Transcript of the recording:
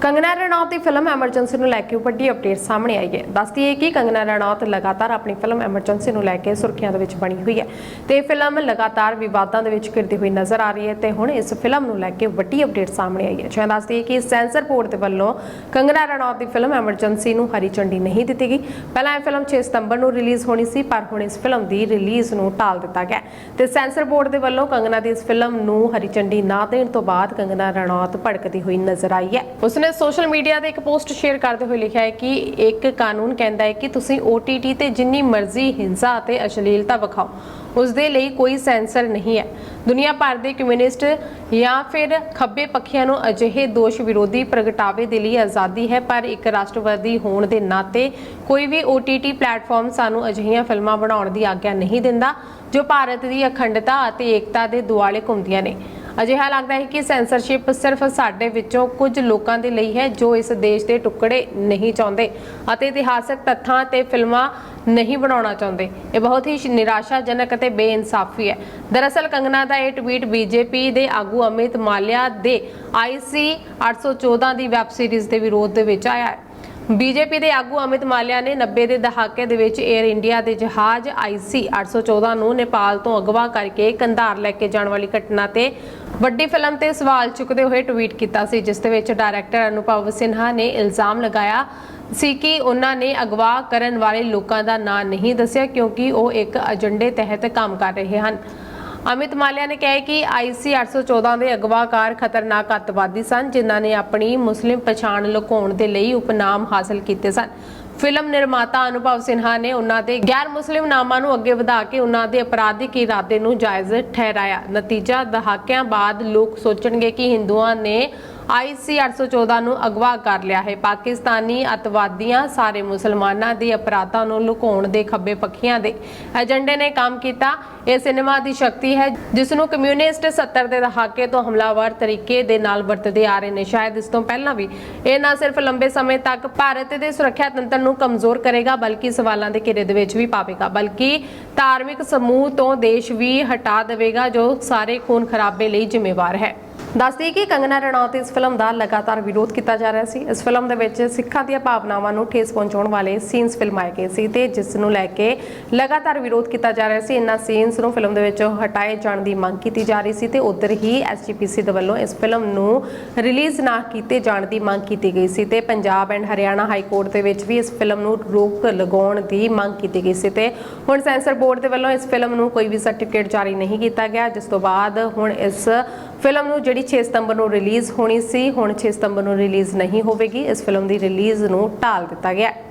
ਕੰਗਨਾ ਰਣੌਤ ਦੀ film emergency ਨੂੰ ਲੈ ਕੇ ਵੱਡੀ ਅਪਡੇਟ ਸਾਹਮਣੇ ਆਈ ਹੈ। ਦੱਸਦੀ ਹੈ ਕਿ ਕੰਗਨਾ ਰਣੌਤ ਲਗਾਤਾਰ ਆਪਣੀ ਫਿਲਮ ਐਮਰਜੈਂਸੀ ਨੂੰ ਲੈ ਕੇ ਸੁਰਖੀਆਂ ਦੇ ਵਿੱਚ ਬਣੀ ਹੋਈ ਹੈ ਤੇ ਇਹ ਫਿਲਮ ਲਗਾਤਾਰ ਵਿਵਾਦਾਂ ਦੇ ਵਿੱਚ ਘਿਰਦੀ ਹੋਈ ਨਜ਼ਰ ਆ ਰਹੀ ਹੈ ਤੇ ਹੁਣ ਇਸ ਫਿਲਮ ਨੂੰ ਲੈ ਕੇ ਵੱਡੀ ਅਪਡੇਟ ਸਾਹਮਣੇ ਆਈ ਹੈ। ਜਿਵੇਂ ਦੱਸਦੀ ਹੈ ਕਿ ਸੈਂਸਰ ਬੋਰਡ ਦੇ ਵੱਲੋਂ ਕੰਗਨਾ ਰਣੌਤ ਦੀ ਫਿਲਮ ਐਮਰਜੈਂਸੀ ਨੂੰ ਹਰੀ ਝੰਡੀ ਨਹੀਂ ਦਿੱਤੀ ਗਈ। ਪਹਿਲਾਂ ਇਹ ਫਿਲਮ 6 ਸਤੰਬਰ ਨੂੰ ਰਿਲੀਜ਼ ਹੋਣੀ ਸੀ, ਪਰ ਹੁਣ ਇਸ ਫਿਲਮ ਦੀ ਰਿਲੀਜ਼ ਨੂੰ ਟਾਲ ਦਿੱਤਾ ਗਿਆ ਤੇ ਸੈਂਸਰ ਬੋਰਡ ਦੇ ਵੱਲੋਂ ਕੰਗਨਾ ਦੀ ਇਸ ਫਿਲਮ ਨੂੰ ਹਰੀ ਝੰਡੀ ਨਾ ਦੇਣ ਤੋਂ ਬਾਅਦ ਕੰਗਨਾ ਰਣੌਤ ਭੜਕਦੀ ਹੋਈ ਨਜ਼ਰ ਆਈ ਹੈ। ਉਸਨੇ ਸੋਸ਼ਲ ਮੀਡੀਆ ਤੇ ਇੱਕ ਪੋਸਟ ਸ਼ੇਅਰ ਕਰਦੇ ਹੋਏ ਲਿਖਿਆ ਹੈ ਕਿ ਇੱਕ ਕਾਨੂੰਨ ਕਹਿੰਦਾ ਹੈ ਕਿ ਤੁਸੀਂ OTT ਤੇ ਜਿੰਨੀ ਮਰਜ਼ੀ ਹਿੰਸਾ ਅਤੇ ਅਸ਼ਲੀਲਤਾ ਵਿਖਾਓ, ਉਸ ਦੇ ਲਈ ਕੋਈ ਸੈਂਸਰ ਨਹੀਂ ਹੈ। ਦੁਨੀਆ ਭਰ ਦੇ ਕਮਿਊਨਿਸਟ ਜਾਂ ਫਿਰ ਖੱਬੇ ਪੱਖੀਆਂ ਨੂੰ ਅਜਿਹੇ ਦੋਸ਼ ਵਿਰੋਧੀ ਪ੍ਰਗਟਾਵੇ ਦੇ ਲਈ ਆਜ਼ਾਦੀ ਹੈ, ਪਰ ਇੱਕ ਰਾਸ਼ਟਰਵਾਦੀ ਹੋਣ ਦੇ ਨਾਤੇ ਕੋਈ ਵੀ OTT ਪਲੇਟਫਾਰਮ ਸਾਨੂੰ ਅਜਿਹੀਆਂ ਫਿਲਮਾਂ ਬਣਾਉਣ ਦੀ ਆਗਿਆ ਨਹੀਂ ਦਿੰਦਾ, ਜੋ ਭਾਰਤ ਦੀ ਅਖੰਡਤਾ ਅਤੇ ਏਕਤਾ ਦੇ ਦੁਆਲੇ ਘੁੰਮਦੀਆਂ ਨੇ। ਅਜਿਹਾ ਲੱਗਦਾ ਹੈ ਕਿ ਸੈਂਸਰਸ਼ਿਪ ਸਿਰਫ ਸਾਡੇ ਵਿੱਚੋਂ ਕੁਝ ਲੋਕਾਂ ਦੇ ਲਈ ਹੈ ਜੋ ਇਸ ਦੇਸ਼ ਦੇ ਟੁਕੜੇ ਨਹੀਂ ਚਾਹੁੰਦੇ ਅਤੇ ਇਤਿਹਾਸਕ ਤੱਥਾਂ ਤੇ ਫਿਲਮਾਂ ਨਹੀਂ ਬਣਾਉਣਾ ਚਾਹੁੰਦੇ। ਇਹ ਬਹੁਤ ਹੀ ਨਿਰਾਸ਼ਾਜਨਕ ਅਤੇ ਬੇਇਨਸਾਫੀ ਹੈ। ਦਰਅਸਲ ਕੰਗਨਾ ਦਾ ਇਹ ਟਵੀਟ ਬੀਜੇਪੀ ਦੇ ਆਗੂ ਅਮਿਤ ਮਾਲਿਆ ਦੇ ਆਈਸੀ 814 ਦੀ ਵੈਬ ਸੀਰੀਜ਼ ਦੇ ਵਿਰੋਧ ਦੇ ਵਿੱਚ ਆਇਆ ਹੈ। ਬੀਜੇਪੀ ਦੇ ਆਗੂ ਅਮਿਤ ਮਾਲਿਆ ਨੇ 90 ਦੇ ਦਹਾਕੇ ਦੇ ਵਿੱਚ 에ਅਰ ਇੰਡੀਆ ਦੇ ਜਹਾਜ਼ ਆਈਸੀ 814 ਨੂੰ ਨੇਪਾਲ ਤੋਂ ਅਗਵਾ ਕਰਕੇ ਕੰਧਾਰ ਲੈ ਕੇ ਜਾਣ ਵਾਲੀ ਘਟਨਾ ਤੇ ਵੱਡੀ ਫਿਲਮ ਤੇ ਸਵਾਲ ਚੁੱਕਦੇ ਹੋਏ ਟਵੀਟ ਕੀਤਾ ਸੀ, ਜਿਸ ਦੇ ਵਿੱਚ ਡਾਇਰੈਕਟਰ ਅਨੁਭਵ ਸਿਨਹਾ ਨੇ ਇਲਜ਼ਾਮ ਲਗਾਇਆ ਸੀ ਕਿ ਉਹਨਾਂ ਨੇ ਅਗਵਾ ਕਰਨ ਵਾਲੇ ਲੋਕਾਂ ਦਾ ਨਾਂ ਨਹੀਂ ਦੱਸਿਆ, ਕਿਉਂਕਿ ਉਹ ਇੱਕ ਏਜੰਡੇ ਤਹਿਤ ਕੰਮ ਕਰ ਰਹੇ ਹਨ। ਅਮਿਤ ਮਾਲਿਆ ਨੇ ਕਿਹਾ ਹੈ ਕਿ ਆਈਸੀ 814 ਦੇ ਅਗਵਾਕਾਰ ਖਤਰਨਾਕ ਅੱਤਵਾਦੀ ਸਨ, ਜਿਨ੍ਹਾਂ ਨੇ ਆਪਣੀ ਮੁਸਲਿਮ ਪਛਾਣ ਲੁਕਾਉਣ ਦੇ ਲਈ ਉਪਨਾਮ ਹਾਸਲ ਕੀਤੇ ਸਨ। ਫਿਲਮ ਨਿਰਮਾਤਾ ਅਨੁਭਵ ਸਿਨਹਾ ਨੇ ਉਹਨਾਂ ਦੇ ਗੈਰ ਮੁਸਲਿਮ ਨਾਮਾਂ ਨੂੰ ਅੱਗੇ ਵਧਾ ਕੇ ਉਹਨਾਂ ਦੇ ਅਪਰਾਧਿਕ ਇਰਾਦੇ ਨੂੰ ਜਾਇਜ਼ ਠਹਿਰਾਇਆ। ਨਤੀਜਾ ਦਹਾਕਿਆਂ ਬਾਅਦ ਲੋਕ ਸੋਚਣਗੇ ਕਿ ਹਿੰਦੂਆਂ ਨੇ ਆਈਸੀ 814 ਨੂੰ ਅਗਵਾ ਕਰ ਲਿਆ ਹੈ। ਪਾਕਿਸਤਾਨੀ ਅਤਵਾਦੀਆਂ, ਸਾਰੇ ਮੁਸਲਮਾਨਾਂ ਦੇ ਅਪਰਾਧਾਂ ਨੂੰ ਲੁਕਾਉਣ ਦੇ ਖੱਬੇ ਪੱਖੀਆਂ ਦੇ ਏਜੰਡੇ ਨੇ ਕੰਮ ਕੀਤਾ। ਇਹ ਸਿਨੇਮਾ ਦੀ ਸ਼ਕਤੀ ਹੈ, ਜਿਸ ਨੂੰ ਕਮਿਊਨਿਸਟ 70 ਦੇ ਦਹਾਕੇ ਤੋਂ ਹਮਲਾਵਰ ਤਰੀਕੇ ਦੇ ਨਾਲ ਵਰਤਦੇ ਆ ਰਹੇ ਨੇ। ਸ਼ਾਇਦ ਇਸ ਤੋਂ ਪਹਿਲਾਂ ਵੀ ਇਹ ਨਾ ਸਿਰਫ ਲੰਬੇ ਸਮੇਂ ਤੱਕ ਭਾਰਤ ਦੇ ਸੁਰੱਖਿਆ ਤੰਤਰ ਨੂੰ ਕਮਜ਼ੋਰ ਕਰੇਗਾ, ਬਲਕਿ ਸਵਾਲਾਂ ਦੇ ਘੇਰੇ ਦੇ ਵਿੱਚ ਵੀ ਪਾਵੇਗਾ, ਬਲਕਿ ਧਾਰਮਿਕ ਸਮੂਹ ਤੋਂ ਦੇਸ਼ ਵੀ ਹਟਾ ਦੇਵੇਗਾ, ਜੋ ਸਾਰੇ ਖੂਨ ਖਰਾਬੇ ਲਈ ਜ਼ਿੰਮੇਵਾਰ ਹੈ। ਦੱਸਦੀ ਕਿ ਕੰਗਨਾ ਰਣੌਤ ਇਸ ਫਿਲਮ ਦਾ ਲਗਾਤਾਰ ਵਿਰੋਧ ਕੀਤਾ ਜਾ ਰਿਹਾ ਸੀ। ਇਸ ਫਿਲਮ ਦੇ ਵਿੱਚ ਸਿੱਖਾਂ ਦੀਆਂ ਭਾਵਨਾਵਾਂ ਨੂੰ ਠੇਸ ਪਹੁੰਚਾਉਣ ਵਾਲੇ ਸੀਨਸ ਫਿਲਮਾਏ ਗਏ ਸੀ ਤੇ ਜਿਸ ਨੂੰ ਲੈ ਕੇ ਲਗਾਤਾਰ ਵਿਰੋਧ ਕੀਤਾ ਜਾ ਰਿਹਾ ਸੀ। ਇਨ੍ਹਾਂ ਸੀਨਸ ਨੂੰ ਫਿਲਮ ਦੇ ਵਿੱਚੋਂ ਹਟਾਏ ਜਾਣ ਦੀ ਮੰਗ ਕੀਤੀ ਜਾ ਰਹੀ ਸੀ ਤੇ ਉਧਰ ਹੀ ਐਸਜੀਪੀਸੀ ਦੇ ਵੱਲੋਂ ਇਸ ਫਿਲਮ ਨੂੰ ਰਿਲੀਜ਼ ਨਾ ਕੀਤੇ ਜਾਣ ਦੀ ਮੰਗ ਕੀਤੀ ਗਈ ਸੀ ਤੇ Punjab and Haryana high court ਦੇ ਵਿੱਚ ਵੀ ਇਸ ਫਿਲਮ ਨੂੰ ਰੋਕ ਲਗਾਉਣ ਦੀ ਮੰਗ ਕੀਤੀ ਗਈ ਸੀ ਤੇ ਹੁਣ ਸੈਂਸਰ ਬੋਰਡ ਦੇ ਵੱਲੋਂ ਇਸ ਫਿਲਮ ਨੂੰ ਕੋਈ ਵੀ ਸਰਟੀਫਿਕੇਟ ਜਾਰੀ ਨਹੀਂ ਕੀਤਾ ਗਿਆ, ਜਿਸ ਤੋਂ ਬਾਅਦ ਹੁਣ ਇਸ ਫਿਲਮ ਨੂੰ ਜਿਹੜੀ ਜਿਹੜੀ 6 ਸਤੰਬਰ ਨੂੰ ਰਿਲੀਜ਼ ਹੋਣੀ ਸੀ, ਹੁਣ 6 ਸਤੰਬਰ ਨੂੰ ਰਿਲੀਜ਼ ਨਹੀਂ ਹੋਵੇਗੀ। ਇਸ ਫਿਲਮ ਦੀ ਰਿਲੀਜ਼ ਨੂੰ ਟਾਲ ਦਿੱਤਾ ਗਿਆ ਹੈ।